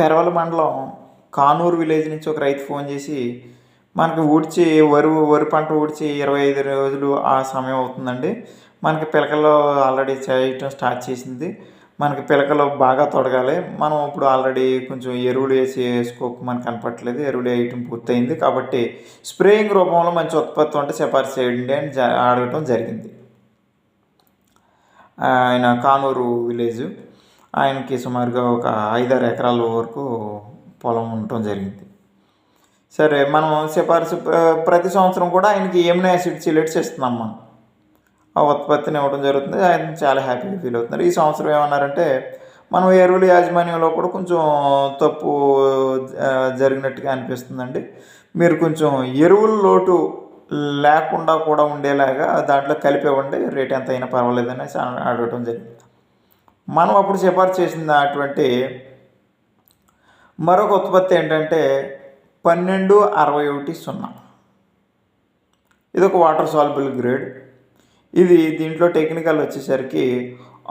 పెరవల మండలం కానూరు విలేజ్ నుంచి ఒక రైతు ఫోన్ చేసి మనకి ఊడ్చి వరి వరి పంట ఊడ్చి ఇరవై ఐదు రోజులు ఆ సమయం అవుతుందండి. మనకి పిలకలు ఆల్రెడీ చేయటం స్టార్ట్ చేసింది. మనకి పిలకలు బాగా తొడగాలి. మనం ఇప్పుడు ఆల్రెడీ కొంచెం ఎరువులు వేసి స్కోప్ మనకు కనపట్లేదు ఎరువులు వేయటం పూర్తయింది. కాబట్టి స్ప్రేయింగ్ రూపంలో మంచి ఉత్పత్తి ఉంటే సిఫార్సు చేయండి అని జ అడగటం జరిగింది. ఆయన కానూరు విలేజ్. ఆయనకి సుమారుగా ఒక ఐదారు ఎకరాల వరకు పొలం ఉండటం జరిగింది. సరే మనం సిఫార్సు ప్రతి సంవత్సరం కూడా ఆయనకి ఎమినో యాసిడ్ సిలెట్స్ ఇస్తున్నాం మనం. ఆ ఉత్పత్తిని ఇవ్వడం జరుగుతుంది. ఆయన చాలా హ్యాపీగా ఫీల్ అవుతున్నారు. ఈ సంవత్సరం ఏమన్నారంటే మనం ఎరువుల యాజమాన్యంలో కూడా కొంచెం తప్పు జరిగినట్టుగా అనిపిస్తుందండి. మీరు కొంచెం ఎరువుల లోటు లేకుండా కూడా ఉండేలాగా దాంట్లో కలిపి ఇవ్వండి. రేట్ ఎంత అయినా పర్వాలేదు అనేసి అడగటం జరిగింది. మనం అప్పుడు సిఫార్సు చేసిన అటువంటి మరొక ఉత్పత్తి ఏంటంటే పన్నెండు అరవై ఒకటి సున్నా. ఇది ఒక వాటర్ సాల్బుల్ గ్రేడ్. ఇది దీంట్లో టెక్నికల్ వచ్చేసరికి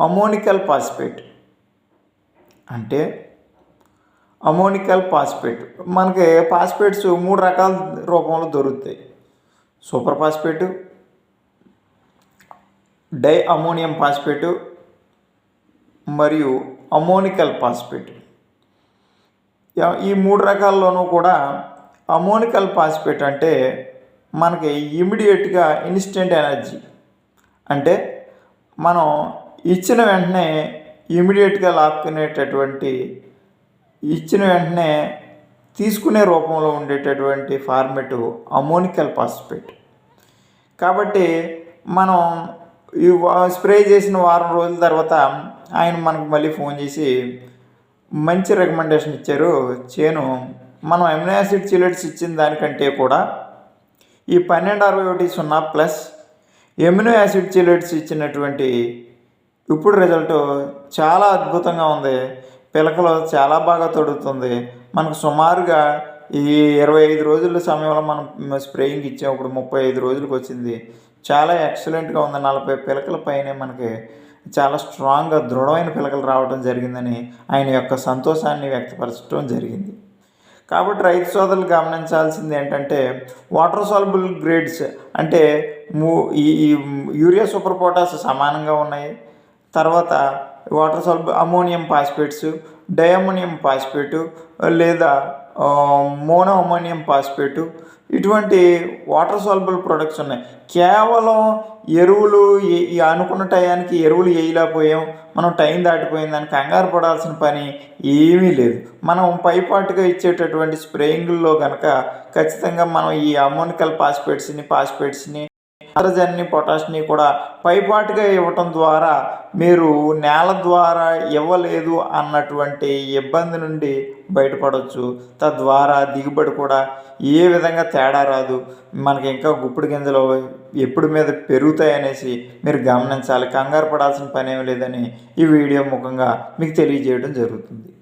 అమోనికల్ పాస్పేట్ అంటే అమోనికల్ పాస్పేట్ మనకి పాస్పేట్స్ మూడు రకాల రూపంలో దొరుకుతాయి. Super phosphate die ammonium phosphate మరియు అమోనికల్ పాస్పేట్. ఈ మూడు రకాల్లోనూ కూడా అమోనికల్ పాస్పేట్ అంటే మనకి ఇమీడియట్గా ఇన్స్టెంట్ ఎనర్జీ. అంటే మనం ఇచ్చిన వెంటనే ఇమీడియట్గా లాక్కునేటటువంటి ఇచ్చిన వెంటనే తీసుకునే రూపంలో ఉండేటటువంటి ఫార్మెట్ అమోనికల్ పాస్పేట్. కాబట్టి మనం ఈ స్ప్రే చేసిన వారం రోజుల తర్వాత ఆయన మనకు మళ్ళీ ఫోన్ చేసి మంచి రికమెండేషన్ ఇచ్చారు. చేను మనం అమినో యాసిడ్ చిల్లెట్స్ ఇచ్చిన దానికంటే కూడా ఈ పన్నెండు అరవై ఒకటి సున్నా ప్లస్ ఎమినో యాసిడ్ చిలెట్స్ ఇచ్చినటువంటి ఇప్పుడు రిజల్ట్ చాలా అద్భుతంగా ఉంది. పిలకలు చాలా బాగా తొడుగుతుంది. మనకు సుమారుగా ఈ ఇరవై ఐదు రోజుల సమయంలో మనం స్ప్రేయింగ్ ఇచ్చాం. ఇప్పుడు ముప్పై ఐదు రోజులకు వచ్చింది. చాలా ఎక్సలెంట్గా ఉంది. నలభై పిలకల పైనే మనకి చాలా స్ట్రాంగ్గా దృఢమైన పిలకలు రావడం జరిగిందని ఆయన యొక్క సంతోషాన్ని వ్యక్తపరచడం జరిగింది. కాబట్టి రైతు సోదరులు గమనించాల్సింది ఏంటంటే వాటర్ సాల్బుల్ గ్రేడ్స్ అంటే మూ ఈ యూరియా సూపర్ పొటాస్ సమానంగా ఉన్నాయి. తర్వాత water soluble ammonium phosphates diammonium phosphate లేదా మోనో అమోనియం పాస్పేటు ఇటువంటి వాటర్ సాల్బుల్ ప్రొడక్ట్స్ ఉన్నాయి. కేవలం ఎరువులు అనుకున్న టయానికి ఎరువులు వేయలేకపోయాం. మనం టైం దాటిపోయింది దానికి కంగారు పడాల్సిన పని ఏమీ లేదు. మనం పైపాటుగా ఇచ్చేటటువంటి స్ప్రేయింగ్లో కనుక ఖచ్చితంగా మనం ఈ అమోనికల్ పాస్పేట్స్ని పాస్పేట్స్ని నైట్రజన్ని పొటాష్ని కూడా పైపాటుగా ఇవ్వటం ద్వారా మీరు నేల ద్వారా ఇవ్వలేదు అన్నటువంటి ఇబ్బంది నుండి బయటపడవచ్చు తద్వారా దిగుబడి కూడా ఏ విధంగా తేడా రాదు. మనకి ఇంకా గుప్పుడు గింజలు ఎప్పుడు మీద పెరుగుతాయనేసి మీరు గమనించాలి. కంగారు పడాల్సిన పని ఏమి లేదని ఈ వీడియో ముఖంగా మీకు తెలియజేయడం జరుగుతుంది.